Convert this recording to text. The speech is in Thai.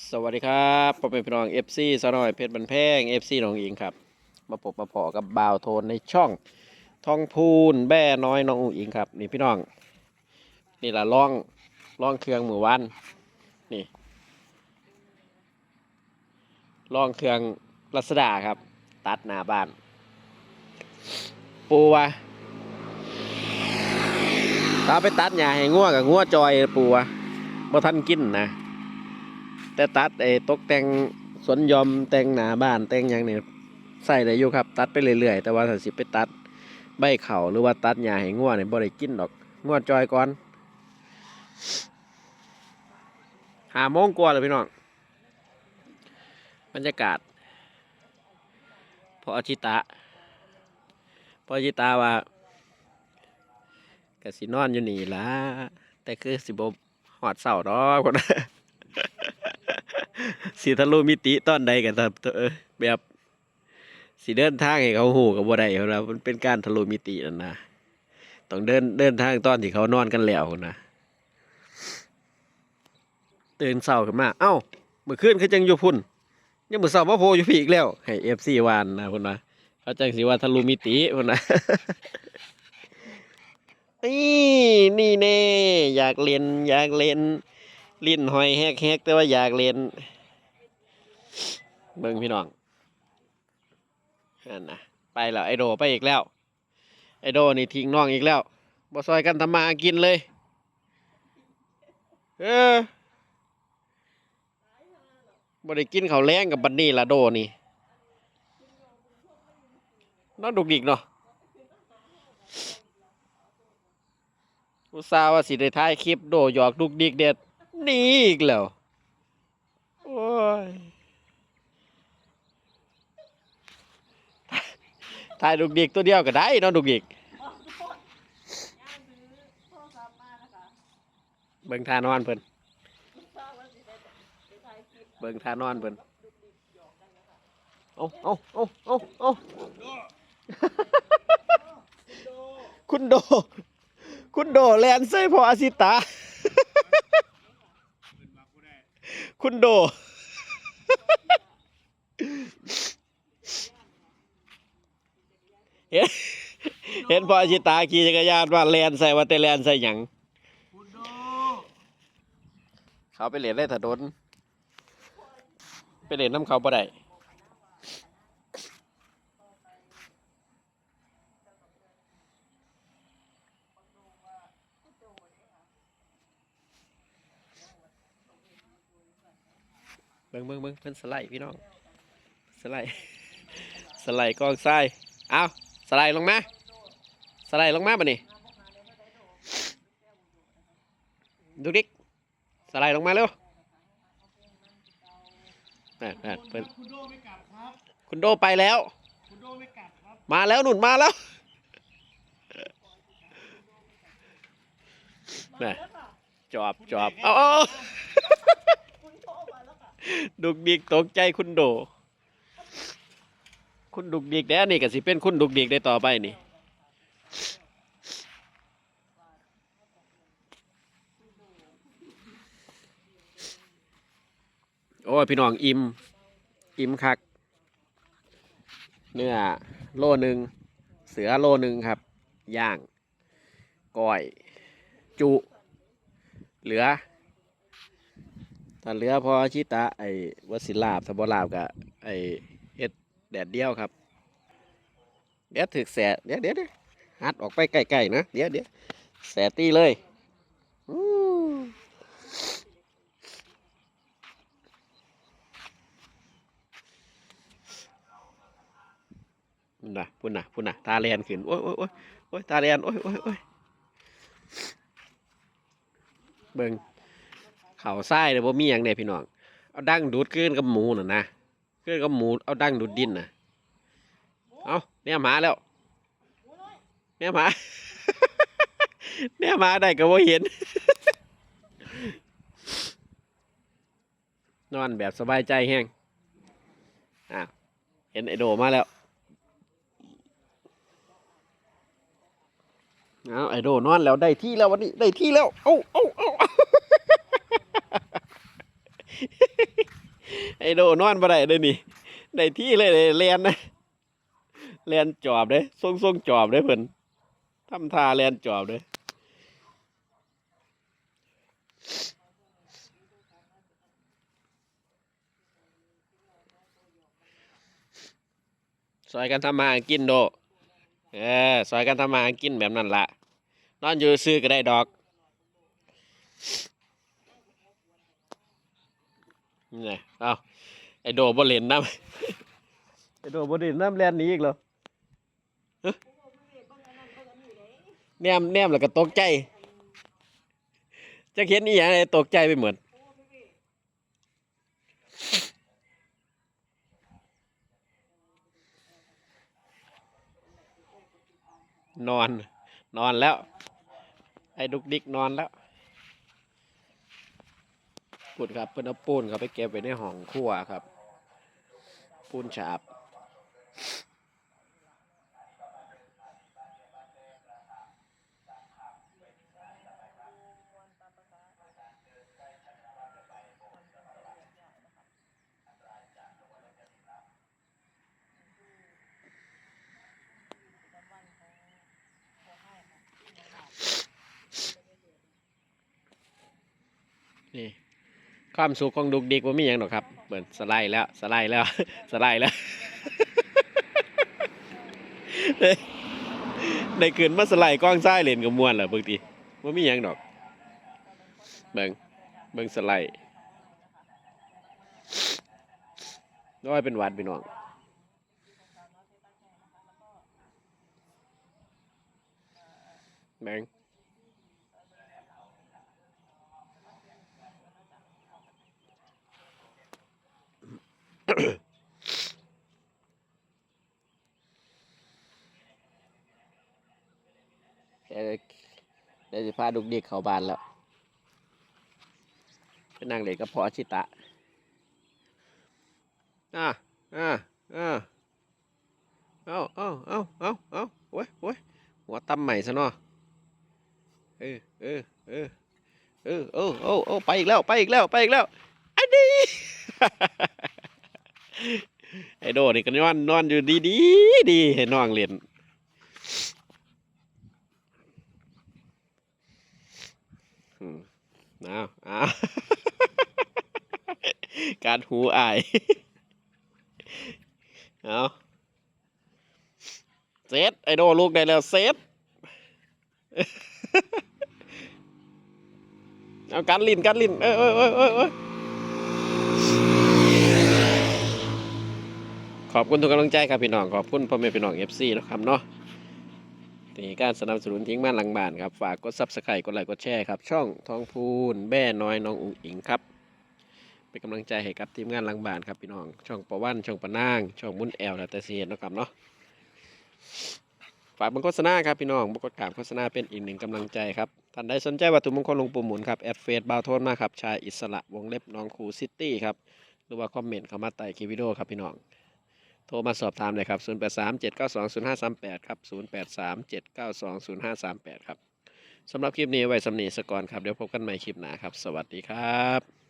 สวัสดีครับผมเป็นพี่น้อง FC สนอยเพชรบันแพง FC หนองอิงครับ มาพบมาพอกับบ่าวโทนในช่อง ทองพูนแบ่น้อยน้องอุ๋งอิงครับ นี่พี่น้อง นี่ละล่องล่องเครื่องมือวันนี่ล่องเครื่องรัศดาครับ ตัดหน้าบ้าน ปูวะตาไปตัดหญ้าให้งัวกับงัวจอยปูวะบ่ทันกินนะ แต่ตัดไอ้ตกแต่งสวนยอมแต่งหนาบ้านแต่งยังเนี่ยใส่ได้อยู่ครับ ตัดไปเรื่อยๆ แต่ว่าถ้าสิไปตัดใบเข่าหรือว่าตัดหญ้าให้งัวเนี่ยบ่ได้กินดอกงัวจอยก่อนหาโมงกว่าเลยพี่น้องบรรยากาศ พออาชิตะ พออาชิตะว่ากสินอนอยู่นี่ละแต่คือสิบหอดเสาดอกคน สีทะลุมิติตอนใดกันครับเออแบบสีเดินทางให้เขาหูกับบ่ได้เขานะมันเป็นการทะลุมิตินั่นนะต้องเดินเดินทางตอนที่เขานอนกันแล้วนะตื่นเศร้าขึ้นมา เอ้าเมื่อคืนเขาจังอยู่พุ่นยังมือเศร้ามาโพอยู่พี่อีกแล้วให้เอฟซีวานนะพุ่นนะเขาจังสิว่าทะลุมิติพุ่นนะนี่นี่แน่อยากเรียนอยากเรียน ลิ้นหอยแฮกแฮกแต่ว่าอยากเล่นเบิ่งพี่น้องนั่นนะไปแล้วไอโดไปอีกแล้ว ไอโดนี่ทิ้งน้องอีกแล้วบ่ซอยกันทำมาหากินเลย เออบ่ได้กินข้าวแรงกับบันนี่ละโดนี่น้องดุกดิกเนาะอุตส่าห์ว่าสิได้ท้ายคลิปโดหยอกดุกดิกเด็ด นี่อีกแล้ว โอ้ยถ่ายลูกดิกตัวเดียวก็ได้เนาะลูกดิกเบิ่งทานอนเพิ่นเบิ่งทานอนเพิ่นเอาเอาเอาเอาเอาคุณโด คุณโดแลนใส่พออาสิตา คุณโด เห็นเห็นพออาชิตาขี่จักรยานว่าแลนใส่ว่าแต่แลนใส่หยังเขาไปเล่นได้ถนนไปเล่นน้ำเขาบ่ได้ เบิ่งเบิ่งเบิ่งเพิ่นสไลด์พี่น้องสไลด์สไลด์กองทรายเอาสไลด์ลงมาสไลด์ลงมาบ่นี่ดูดิกสไลด์ลงมาเร็วนั่นนั่นเพิ่นคุณโดไม่กลับครับ คุณโดไปแล้ว คุณโดไม่กลับครับ มาแล้วหนุนมาแล้วน่ะจอบจอบเอาเอา ดุกดิกตกใจคุณโด คุณดุกดิกแล้วนี่ก็สิเป็นคุณดุกดิกได้ต่อไปนี่โอ้ยพี่น้องอิ่มอิ่มคัก เนื้อโลหนึ่งเสือโลหนึ่งครับ ย่างก้อย จุ เหลือ ถ้าเหลือพอชิตะไอ้วสิลาบสบลาบกับไอ้เฮ็ดแดดเดียวครับ เดี๋ยวถึกแสเดี๋ยวเดี๋ยวเดี๋ยวหัดออกไปใกลๆนะ เดี๋ยวเดี๋ยวแสตีเลยอู้พุ่นนะพุ่นนะพุ่นนะตาแลนขึ้น โอ้ยโอ้ยโอ้ยตาแลนโอ้ยโอ้ยโอ้ยเบิ่ง เข่าไส้เลยบ่มีหยังเนี่ยพี่น้องเอาดั้งดูดขึ้นกับหมูน่ะนะขึ้นกับหมูเอาดั้งดูดดินน่ะเอาเนี่ยหมาแล้วเนี่ยหมาเนี่ยหมาได้ก็บ่เห็น นอนแบบสบายใจแห้งอ่าเห็นไอโดมาแล้วเอาไอโดนอนแล้วได้ที่แล้ววันนี้ได้ที่แล้ว เอ้าเอ้าเอ้าเอ้า ไอโดนอนบ่ได้เด้อนี่ได้ที่เลยเด้เรียนนะเรียนจอบเด้ส่งส่งจอบเด้เพิ่นทำท่าเรียนจอบเด้ซอยกันทำมาหากินโด เออซอยกันทำมาหากินแบบนั้นละนอนอยู่ซื้อก็ได้ดอก นี่ไงเอาไอโดบ่เล่นน้ำไอโดบ่เล่นน้ำแลนหนี้อีกเหรอฮะแนมแนมแล้วก็ตกใจ จะเห็นอีหยังไงตกใจไปเหมือนนอน นอนแล้ว ไอ้ดุกดิกนอนแล้ว ปูนครับเพิ่นเอาปูนเขาไปเก็บไว้ในห้องครัวครับ ปูนฉาบนี่ ความสุขของดุกดิกว่ามีอย่างหรอกครับเปิดสไลด์แล้วสไลด์แล้วสไลด์แล้วได้ได้ขึ้นมาสไลด์กล้องซ้ายเลนกับมวนเหรอบางทีว่ามีอย่างดอกเบิ่งเบิ่งสไลด์น้อยเป็นวัดพี่น้องแบง แค่ ได้สิพาดุกดิกเข้าบ้านแล้วไปนั่งเล่นกับพอชิตะอะอะอะเอาเอาเอาเอาเอาโอ้ยโอ้ยหัวตำใหม่ซะเนาะเออเออเออเออเออเออเออไปอีกแล้วไปอีกแล้วไปอีกแล้วไอ้ดีไอ้โดนี่ก็นอนนอนอยู่ดีดีดีให้น้องเรียน อืมเอาเอาการหูอายเอาเซตไอโดลูกได้แล้วเซตเอาการลินการลินเออเออเออเออเออขอบคุณทุกกำลังใจครับพี่น้อง ขอบคุณพ่อแม่พี่น้องเอฟซีนะครับเนาะ ที่การสนับสนุนทิ้งบ้านหลังบ้านครับ ฝากกดซับสไครต์กดไลค์กดแชร์ครับ ช่องทองพูนแม่น้อยน้องอุ๋งอิงครับ เป็นกำลังใจให้กับทีมงานหลังบ้านครับพี่น้อง ช่องประวันช่องปะนาง ช่องมุนแอลแล้วแต่เสียนะครับเนาะ ฝากบังโฆษณาครับพี่น้องบังกดกามโฆษณาเป็นอีกหนึ่งกำลังใจครับ ท่านใดสนใจวัตถุมงคลลงปู่หมุนครับ แอดเฟซบาวโทนมาครับ ชายอิสระวงเล็บน้องครูซิตี้ครับ หรือว่าคอมเมนต์เข้ามาใต้คลิปวิดีโอครับพี่น้อง ทรมาสอบถามเลยครับ 0 8 3 7 9 2 0 5 3 8 ครับ 0 8 3 7 9 2 0 5 3 8 ครับ สำหรับคลิปนี้ไว้สำนีสกอนครับ เดี๋ยวพบกันใหม่คลิปหน้าครับ สวัสดีครับ